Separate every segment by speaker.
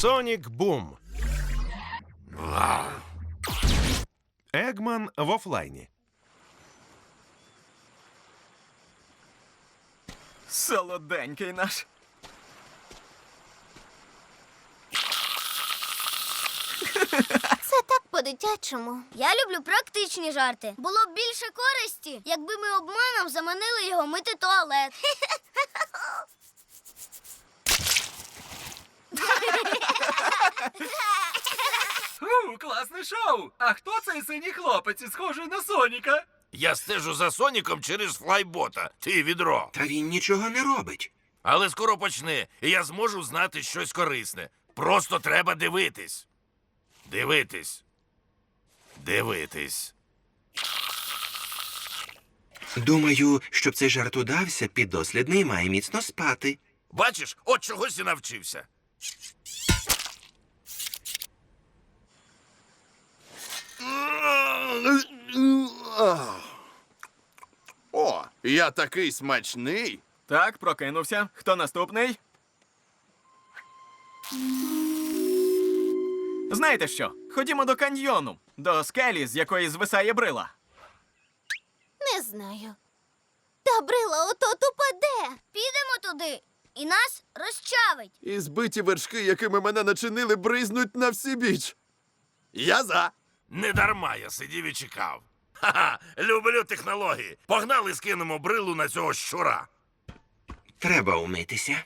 Speaker 1: Сонік Бум. Егман в офлайні.
Speaker 2: Солоденький наш.
Speaker 3: Це так по-дитячому.
Speaker 4: Я люблю практичні жарти. Було б більше користі, якби ми обманом заманили його мити туалет.
Speaker 2: шоу! А хто цей синій хлопець, схожий на Соніка?
Speaker 5: Я стежу за Соніком через флайбота. Ти відро.
Speaker 6: Та він нічого не робить.
Speaker 5: Але скоро почне, і я зможу знати щось корисне. Просто треба дивитись. Дивитись. Дивитись.
Speaker 6: Думаю, щоб цей жарт удався, піддослідний має міцно спати.
Speaker 5: Бачиш, от чогось і навчився.
Speaker 7: О, я такий смачний.
Speaker 2: Так, прокинувся. Хто наступний? Знаєте що? Ходімо до каньйону, до скелі, з якої звисає брила.
Speaker 3: Не знаю. Та брила ото упаде.
Speaker 4: Підемо туди і нас розчавить.
Speaker 7: І збиті вершки, якими мене начинили, бризнуть на всі біч. Я за.
Speaker 5: Не дарма я сидів і чекав. Ха-ха, люблю технології. Погнали, скинемо брилу на цього щура.
Speaker 6: Треба умитися.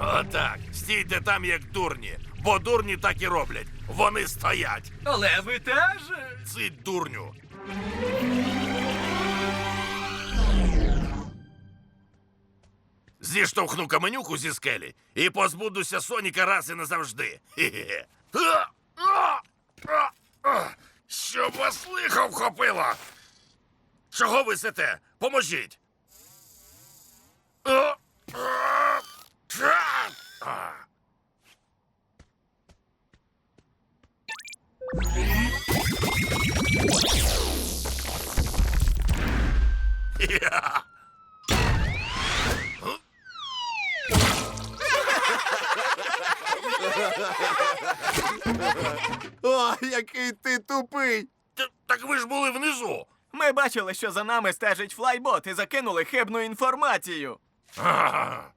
Speaker 5: Отак. Стійте там, як дурні. Бо дурні так і роблять. Вони стоять.
Speaker 2: Але ви теж.
Speaker 5: Цить дурню. Зіштовхну каменюку зі скелі і позбудуся Соніка раз і назавжди. Щоб вас лихо вхопило. Чого ви сите? Поможіть.
Speaker 7: О, який ти тупий.
Speaker 5: Т- Так ви ж були внизу.
Speaker 2: Ми бачили, що за нами стежить флайбот і закинули хибну інформацію.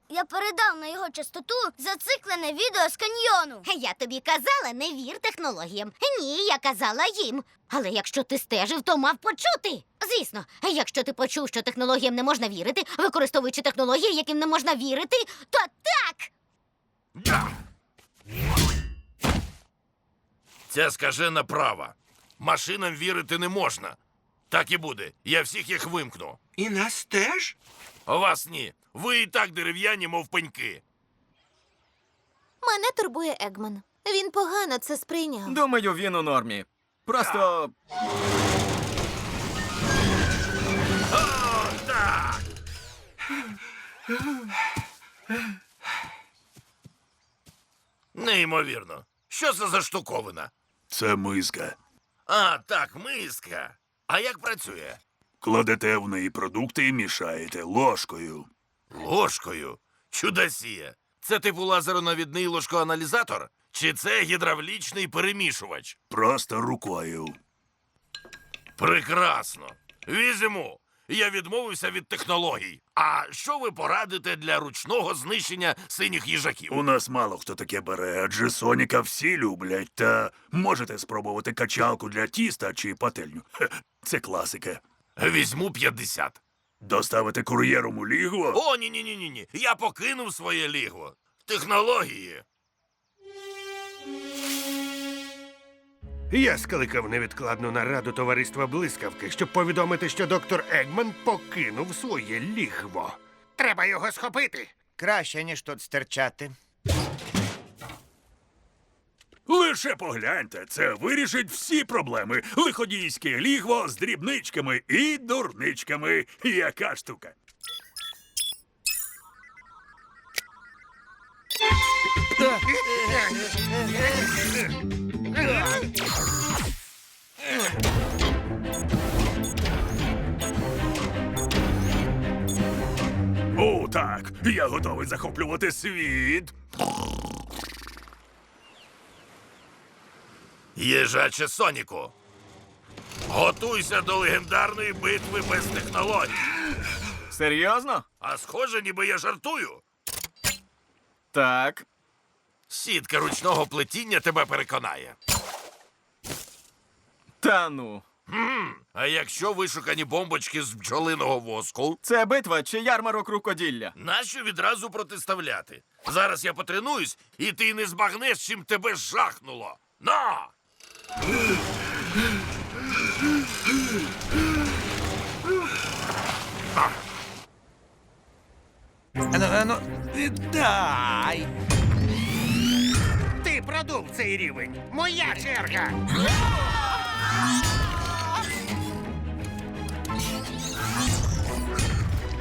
Speaker 4: Я передав на його частоту зациклене відео з каньйону.
Speaker 3: Я тобі казала, не вір технологіям. Ні, я казала їм. Але якщо ти стежив, то мав почути. Звісно, якщо ти почув, що технологіям не можна вірити, використовуючи технології, яким не можна вірити, то так.
Speaker 5: да. Це скажена права. Машинам вірити не можна. Так і буде. Я всіх їх вимкну.
Speaker 6: І нас теж?
Speaker 5: Вас ні. Ви і так дерев'яні, мов пеньки.
Speaker 3: Мене турбує Егман. Він погано це сприйняв.
Speaker 2: Думаю, він у нормі. Просто
Speaker 5: О, так. Неймовірно. Що це за штуковина?
Speaker 8: Це миска.
Speaker 5: А, так, миска. А як працює?
Speaker 8: Кладете в неї продукти і мішаєте ложкою.
Speaker 5: Ложкою. Чудосія. Це типу лазеронавідний ложкоаналізатор? Чи це гідравлічний перемішувач?
Speaker 8: Просто рукою.
Speaker 5: Прекрасно. Візьму. Я відмовився від технологій. А що ви порадите для ручного знищення синіх їжаків?
Speaker 8: У нас мало хто таке бере, адже Соніка всі люблять. Та можете спробувати качалку для тіста чи пательню. Хе, Це класика.
Speaker 5: Візьму 50.
Speaker 8: Доставити кур'єром у лігво?
Speaker 5: О, ні, ні, ні, ні, ні. Я покинув своє лігво. Технології.
Speaker 1: Я скликав невідкладну нараду товариства блискавки, щоб повідомити, що доктор Егман покинув своє лігво. Треба його схопити.
Speaker 9: Краще, ніж тут стерчати.
Speaker 8: Лише погляньте, це вирішить всі проблеми. Лиходійське лігво з дрібничками і дурничками. Яка штука? О, Так, я готовий захоплювати світ.
Speaker 5: Їжаче Соніку. Готуйся до легендарної битви без технологій.
Speaker 2: Серйозно?
Speaker 5: А схоже, ніби я жартую.
Speaker 2: Так.
Speaker 5: Сітка ручного плетіння тебе переконає.
Speaker 2: Та ну.
Speaker 5: А якщо вишукані бомбочки з бджолиного воску,
Speaker 2: Це битва чи ярмарок рукоділля?
Speaker 5: нащо відразу протиставляти? Зараз я потренуюсь, і ти не збагнеш, чим тебе жахнуло. На!
Speaker 9: Ану, ану, дай.
Speaker 1: Продув цей рівень. Моя черга.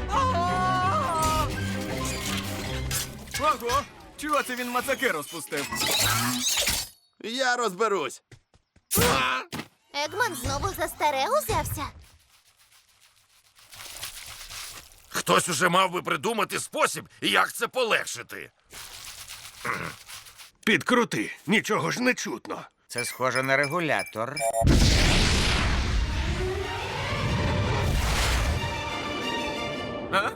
Speaker 2: Ого! Чого це він мацаки розпустив?
Speaker 7: Я розберусь.
Speaker 3: Егман знову за старе узявся.
Speaker 5: Хтось уже мав би придумати спосіб, як це полегшити.
Speaker 1: Підкрути, нічого ж не чутно.
Speaker 9: Це схоже на регулятор.
Speaker 2: А?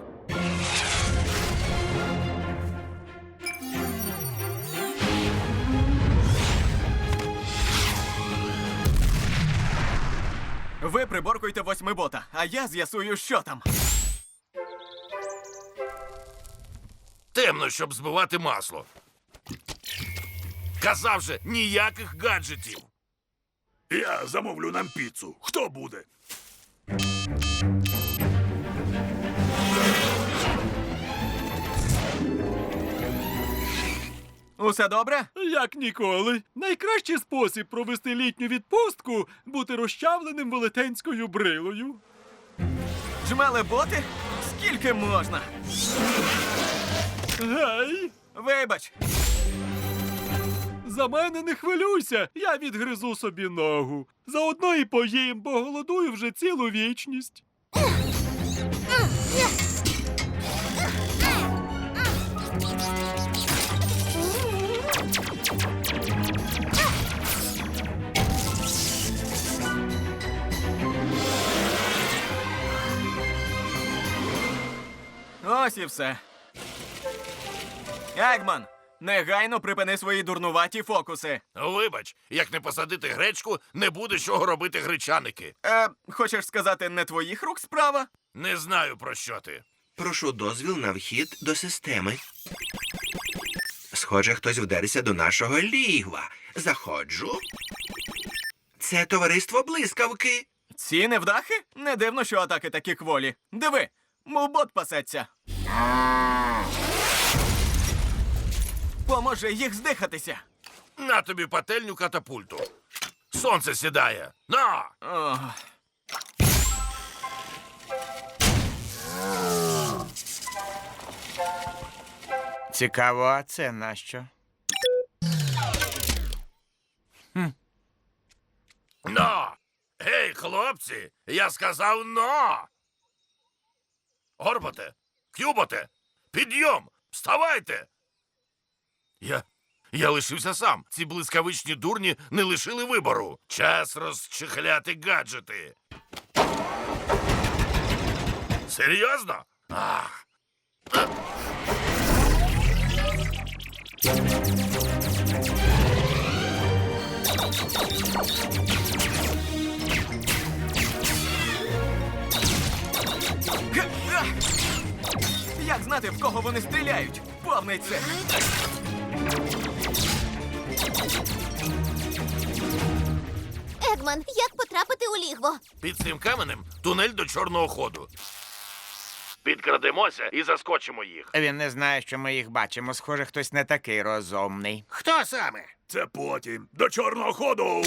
Speaker 2: Ви приборкуйте восьмибота, а я з'ясую, що там.
Speaker 5: Темно, щоб збивати масло. Казав же, ніяких гаджетів.
Speaker 8: Я замовлю нам піцу. Хто буде?
Speaker 2: Усе добре?
Speaker 10: Як ніколи. Найкращий спосіб провести літню відпустку бути розчавленим велетенською брилою.
Speaker 2: Жмели боти? Скільки можна?
Speaker 10: Гей!
Speaker 2: Вибач,
Speaker 10: За мене не хвилюйся, я відгризу собі ногу. Заодно і поїм, бо голодую вже цілу вічність.
Speaker 2: ось і все. Егман, негайно припини свої дурнуваті фокуси.
Speaker 5: Вибач, як не посадити гречку, не буде чого робити гречаники.
Speaker 2: Е, хочеш сказати, не твоїх рук справа?
Speaker 5: Не знаю про що ти.
Speaker 6: Прошу дозвіл на вхід до системи. Схоже, хтось вдарився до нашого лігва. Заходжу. Це товариство блискавки.
Speaker 2: Ці невдахи? Не дивно, що атаки такі кволі. Диви, мов бот пасеться. Поможи їх здихатися.
Speaker 5: На тобі пательню катапульту. Сонце сідає. На!
Speaker 2: Ох.
Speaker 9: Цікаво, а це нащо?
Speaker 5: На! Гей, хлопці! Я сказав на! Горбате, кюботе, підйом! Вставайте! Я. Я лишився сам. Ці блискавичні дурні не лишили вибору. Час розчехляти гаджети. Серйозно? Ах.
Speaker 2: Як знати, в кого вони стріляють? Повний це.
Speaker 3: Егман, як потрапити у лігво?
Speaker 5: Під цим каменем тунель до чорного ходу. Підкрадемося і заскочимо їх.
Speaker 9: Він не знає, що ми їх бачимо. Схоже, хтось не такий розумний.
Speaker 1: Хто саме?
Speaker 8: Це потім. До чорного ходу.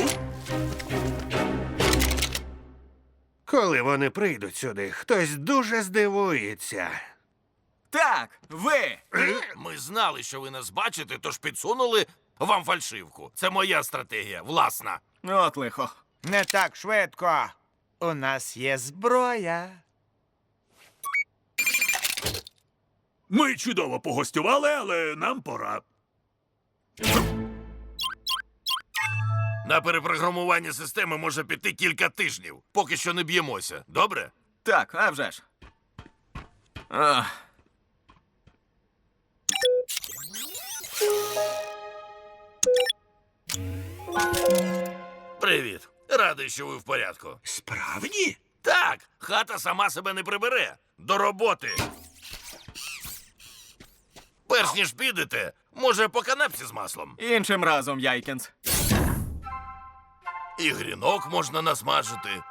Speaker 1: Коли вони прийдуть сюди, хтось дуже здивується.
Speaker 2: Так, ви.
Speaker 5: Ми знали, що ви нас бачите, тож підсунули вам фальшивку. Це моя стратегія, власна.
Speaker 2: От лихо.
Speaker 9: Не так швидко. У нас є зброя.
Speaker 8: Ми чудово погостювали, але нам пора.
Speaker 5: На перепрограмування системи може піти кілька тижнів, поки що не б'ємося. Добре?
Speaker 2: Так, а вже ж. Ах.
Speaker 5: Привіт. Радий, що ви в порядку.
Speaker 6: Справді?
Speaker 5: Так, хата сама себе не прибере. До роботи. Перш ніж підете, може, по канапці з маслом.
Speaker 2: Іншим разом, Яйкенс.
Speaker 5: І грінок можна насмажити.